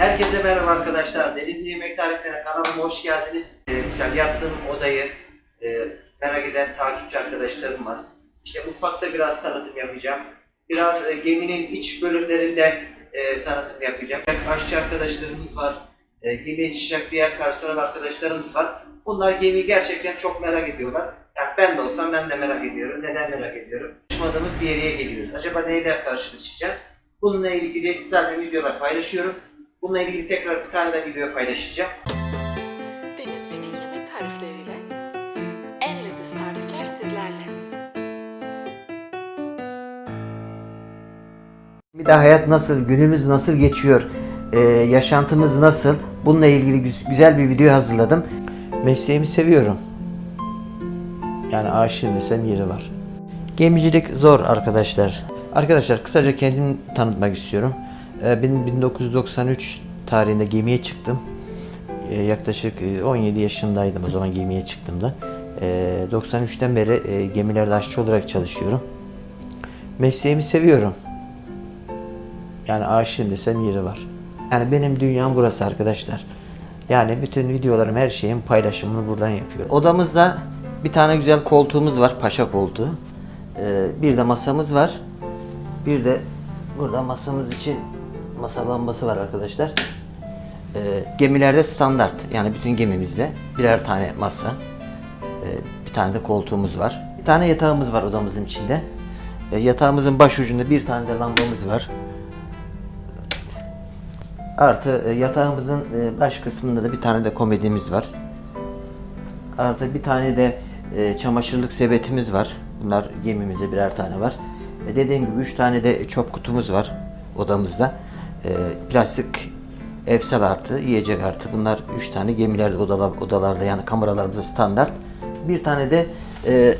Herkese merhaba arkadaşlar. Denizli Yemek Tariflerine kanalıma hoş geldiniz. Ee, güzel yaptığım odayı e, merak eden takipçi arkadaşlarım var. İşte mutfakta biraz tanıtım yapacağım. Biraz e, geminin iç bölümlerinde e, tanıtım yapacağım. Aşçı arkadaşlarımız var. E, gemiye çıkacak diğer personel arkadaşlarımız var. Bunlar gemiyi gerçekten çok merak ediyorlar. Yani ben de olsam ben de merak ediyorum. Neden merak ediyorum? Çalışmadığımız bir yere geliyoruz. Acaba neyle karşılaşacağız? Bununla ilgili zaten videolar paylaşıyorum. Bununla ilgili tekrar bir tane de video paylaşacağım. Denizci'nin yemek tarifleriyle en leziz tarifler sizlerle. Bir de hayat nasıl, günümüz nasıl geçiyor, ee, yaşantımız nasıl? Bununla ilgili güz- güzel bir video hazırladım. Mesleğimi seviyorum. Yani aşığım desem yeri var. Gemicilik zor arkadaşlar. Arkadaşlar kısaca kendimi tanıtmak istiyorum. Ee, Ben 1993 tarihinde gemiye çıktım. Ee, Yaklaşık e, 17 yaşındaydım o zaman gemiye çıktığımda. Ee, 93'ten beri e, gemilerde aşçı olarak çalışıyorum. Mesleğimi seviyorum. Yani aşığım desem yeri var. Yani benim dünyam burası arkadaşlar. Yani bütün videolarım her şeyin paylaşımını buradan yapıyorum. Odamızda bir tane güzel koltuğumuz var. Paşa koltuğu. Ee, bir de masamız var. Bir de burada masamız için masa lambası var arkadaşlar. Ee, gemilerde standart. Yani bütün gemimizde birer tane masa. Ee, bir tane de koltuğumuz var. Bir tane yatağımız var odamızın içinde. Ee, yatağımızın baş ucunda bir tane de lambamız var. Artı e, yatağımızın e, baş kısmında da bir tane de komedimiz var. Artı bir tane de e, çamaşırlık sepetimiz var. Bunlar gemimizde birer tane var. E, dediğim gibi üç tane de çöp kutumuz var odamızda. E, plastik evsel artı, yiyecek artı. Bunlar üç tane gemilerde odalar, odalarda yani kameralarımızda standart. Bir tane de e,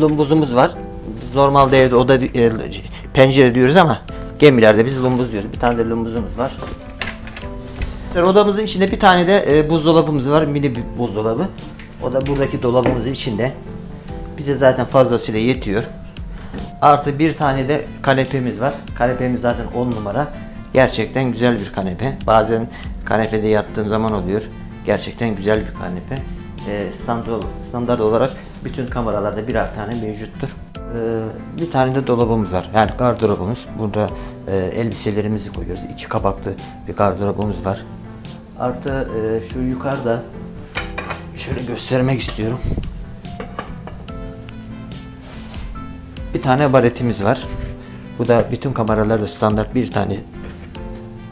lumbuzumuz var. Biz normalde evde oda e, pencere diyoruz ama gemilerde biz lumbuz diyoruz. Bir tane de lumbuzumuz var. Odamızın içinde bir tane de e, buzdolabımız var. Mini bir buzdolabı. O da buradaki dolabımızın içinde. Bize zaten fazlasıyla yetiyor. Artı bir tane de kanepemiz var. Kanepemiz zaten 10 numara. Gerçekten güzel bir kanepe. Bazen kanepede yattığım zaman oluyor. Gerçekten güzel bir kanepe. E, standart, standart olarak bütün kameralarda birer tane mevcuttur. E, bir tane de dolabımız var. Yani gardırobumuz. Burada e, elbiselerimizi koyuyoruz. İki kabaklı bir gardırobumuz var. Artı e, şu yukarıda şöyle göstermek istiyorum. Bir tane baretimiz var. Bu da bütün kameralarda standart bir tane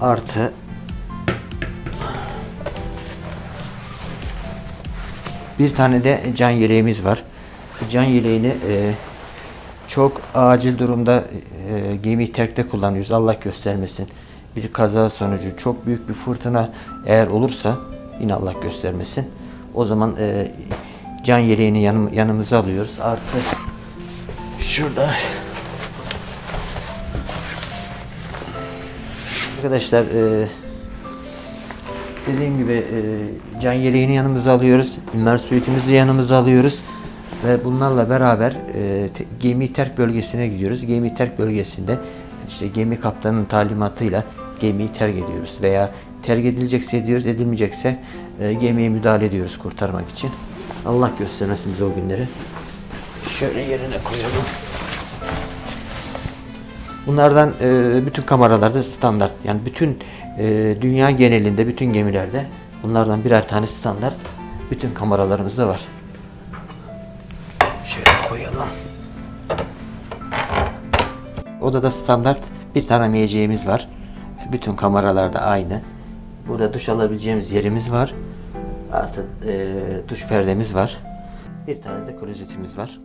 artı bir tane de can yeleğimiz var. Can yeleğini e, çok acil durumda e, gemi terkte kullanıyoruz. Allah göstermesin. Bir kaza sonucu çok büyük bir fırtına eğer olursa yine Allah göstermesin. O zaman e, can yeleğini yanım, yanımıza alıyoruz. Artı şurada Arkadaşlar e, dediğim gibi e, can yeleğini yanımıza alıyoruz. Immers yanımıza alıyoruz. Ve bunlarla beraber e, te- gemi terk bölgesine gidiyoruz. Gemi terk bölgesinde işte gemi kaptanının talimatıyla gemiyi terk ediyoruz. Veya terk edilecekse ediyoruz, edilmeyecekse e, gemiye müdahale ediyoruz kurtarmak için. Allah göstermesin bize o günleri. Şöyle yerine koyalım. Bunlardan e, bütün kameralarda standart. Yani bütün e, dünya genelinde, bütün gemilerde bunlardan birer tane standart. Bütün kameralarımızda var. Şöyle koyalım. Odada standart bir tane meyeceğimiz var. Bütün kameralarda aynı. Burada duş alabileceğimiz yerimiz var. Artı e, duş perdemiz var. Bir tane de klozetimiz var.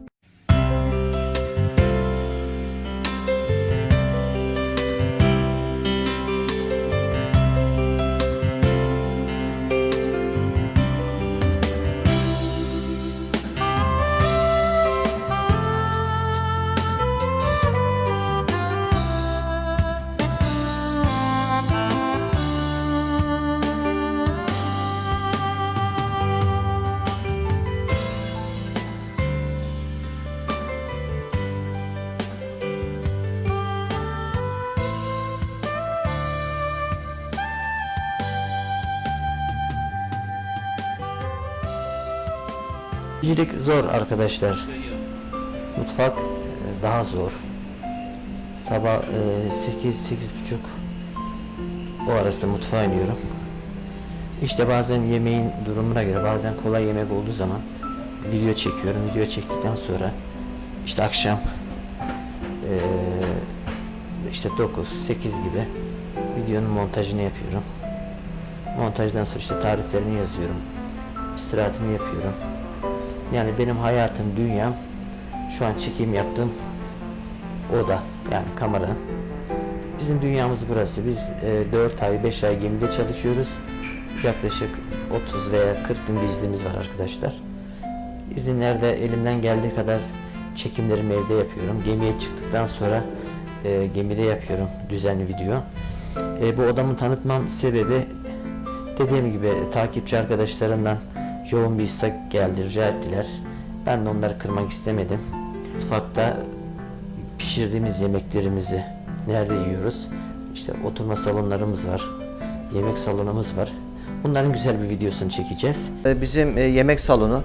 Gecelik zor arkadaşlar. Mutfak e, daha zor. Sabah 8 buçuk o arası mutfağa iniyorum. İşte bazen yemeğin durumuna göre bazen kolay yemek olduğu zaman video çekiyorum. Video çektikten sonra işte akşam eee, işte 9 8 gibi videonun montajını yapıyorum. Montajdan sonra işte tariflerini yazıyorum. İstirahatimi yapıyorum. Yani benim hayatım, dünyam şu an çekim yaptığım oda yani kamera. Bizim dünyamız burası. Biz e, 4 ay 5 ay gemide çalışıyoruz. Yaklaşık 30 veya 40 gün bir iznimiz var arkadaşlar. İzinlerde elimden geldiği kadar çekimlerimi evde yapıyorum. Gemiye çıktıktan sonra e, gemide yapıyorum düzenli video. E, bu odamı tanıtmam sebebi dediğim gibi takipçi arkadaşlarımdan yoğun bir istek geldi, rica ettiler. Ben de onları kırmak istemedim. Mutfakta pişirdiğimiz yemeklerimizi nerede yiyoruz? İşte oturma salonlarımız var, yemek salonumuz var. Bunların güzel bir videosunu çekeceğiz. Bizim e, yemek salonu.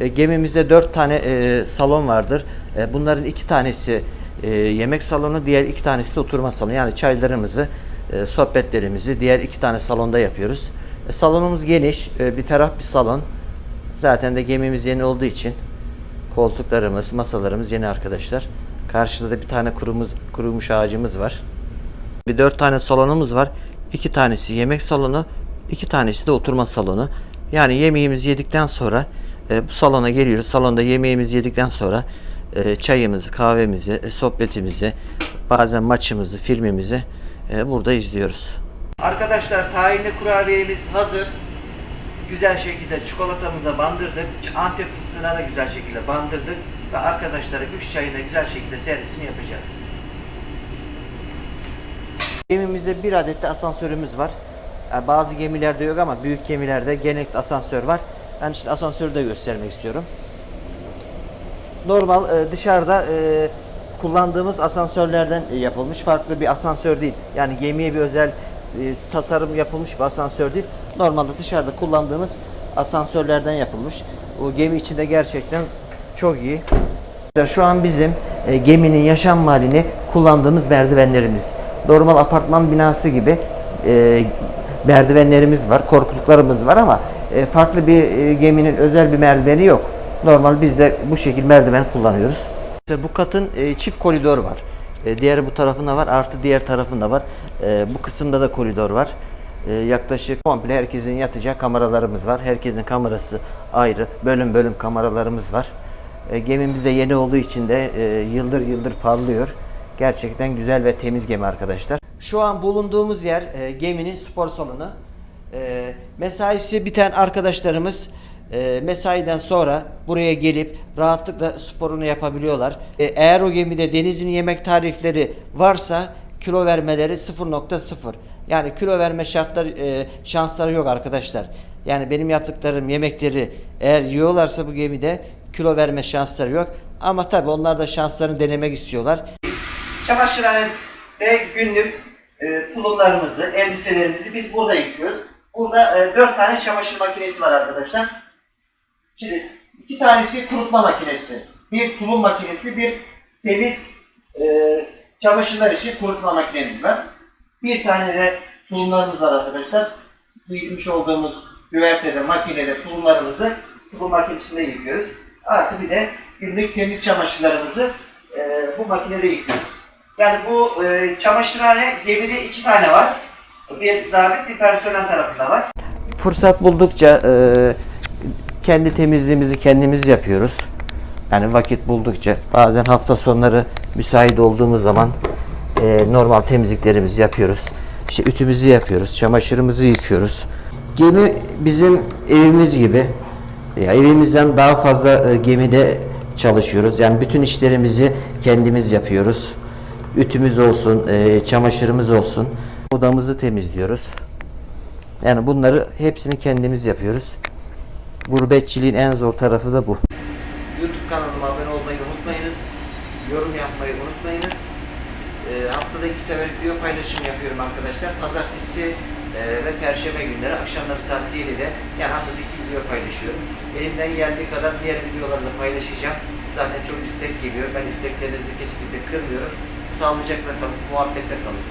E, Gemimizde dört tane e, salon vardır. Bunların iki tanesi yemek salonu, diğer iki tanesi de oturma salonu. Yani çaylarımızı, sohbetlerimizi diğer iki tane salonda yapıyoruz. Salonumuz geniş, bir ferah bir salon. Zaten de gemimiz yeni olduğu için koltuklarımız, masalarımız yeni arkadaşlar. Karşıda da bir tane kurumuz, kurumuş ağacımız var. Bir dört tane salonumuz var. İki tanesi yemek salonu, iki tanesi de oturma salonu. Yani yemeğimizi yedikten sonra e, bu salona geliyoruz. Salonda yemeğimizi yedikten sonra e, çayımızı, kahvemizi, e, sohbetimizi, bazen maçımızı, filmimizi e, burada izliyoruz. Arkadaşlar tahinli kurabiyemiz hazır. Güzel şekilde çikolatamıza bandırdık. Antep fıstığına da güzel şekilde bandırdık. Ve arkadaşlara 3 çayına güzel şekilde servisini yapacağız. Gemimizde bir adet de asansörümüz var. Yani bazı gemilerde yok ama büyük gemilerde genellikle asansör var. Ben işte asansörü de göstermek istiyorum. Normal e, dışarıda e, kullandığımız asansörlerden e, yapılmış farklı bir asansör değil. Yani gemiye bir özel e, tasarım yapılmış bir asansör değil. Normalde dışarıda kullandığımız asansörlerden yapılmış. O gemi içinde gerçekten çok iyi. Şu an bizim e, geminin yaşam halini kullandığımız merdivenlerimiz. Normal apartman binası gibi e, merdivenlerimiz var, korkuluklarımız var ama e, farklı bir e, geminin özel bir merdiveni yok. Normal biz de bu şekilde merdiven kullanıyoruz. İşte bu katın e, çift koridor var. E, diğeri bu tarafında var, artı diğer tarafında var. E, bu kısımda da koridor var. E, yaklaşık komple herkesin yatacağı kameralarımız var. Herkesin kamerası ayrı. Bölüm bölüm kameralarımız var. E, gemimiz de yeni olduğu için de yıldır yıldır parlıyor. Gerçekten güzel ve temiz gemi arkadaşlar. Şu an bulunduğumuz yer geminin spor salonu. E, mesaisi biten arkadaşlarımız e, mesaiden sonra buraya gelip rahatlıkla sporunu yapabiliyorlar. E, eğer o gemide denizin yemek tarifleri varsa kilo vermeleri 0.0. Yani kilo verme şartları e, şansları yok arkadaşlar. Yani benim yaptıklarım yemekleri eğer yiyorlarsa bu gemide kilo verme şansları yok. Ama tabi onlar da şanslarını denemek istiyorlar. Çamaşırhane ve günlük e, tulumlarımızı, elbiselerimizi biz burada yıkıyoruz. Burada e, 4 tane çamaşır makinesi var arkadaşlar. Şimdi iki tanesi kurutma makinesi, bir tulum makinesi, bir temiz e, çamaşırlar için kurutma makinemiz var. Bir tane de tulumlarımız var arkadaşlar. Giymiş olduğumuz güvertede, makinede tulumlarımızı tulum makinesinde yıkıyoruz. Artı bir de günlük temiz çamaşırlarımızı e, bu makinede yıkıyoruz. Yani bu e, çamaşırhane gemide iki tane var. Bir zabit bir personel tarafında var. Fırsat buldukça e, kendi temizliğimizi kendimiz yapıyoruz. Yani vakit buldukça bazen hafta sonları müsait olduğumuz zaman e, normal temizliklerimizi yapıyoruz. İşte ütümüzü yapıyoruz, çamaşırımızı yıkıyoruz. Gemi bizim evimiz gibi. Ya evimizden daha fazla e, gemide çalışıyoruz. Yani bütün işlerimizi kendimiz yapıyoruz. Ütümüz olsun, e, çamaşırımız olsun. Odamızı temizliyoruz. Yani bunları hepsini kendimiz yapıyoruz. Gurbetçiliğin en zor tarafı da bu. YouTube kanalıma abone olmayı unutmayınız. Yorum yapmayı unutmayınız. Ee, haftada iki sefer video paylaşım yapıyorum arkadaşlar. Pazartesi e, ve perşembe günleri akşamları saat 7'de yani haftada iki video paylaşıyorum. Elimden geldiği kadar diğer videoları da paylaşacağım. Zaten çok istek geliyor. Ben isteklerinizi kesinlikle kırmıyorum. Sağlıcakla kalın, muhabbetle kalın.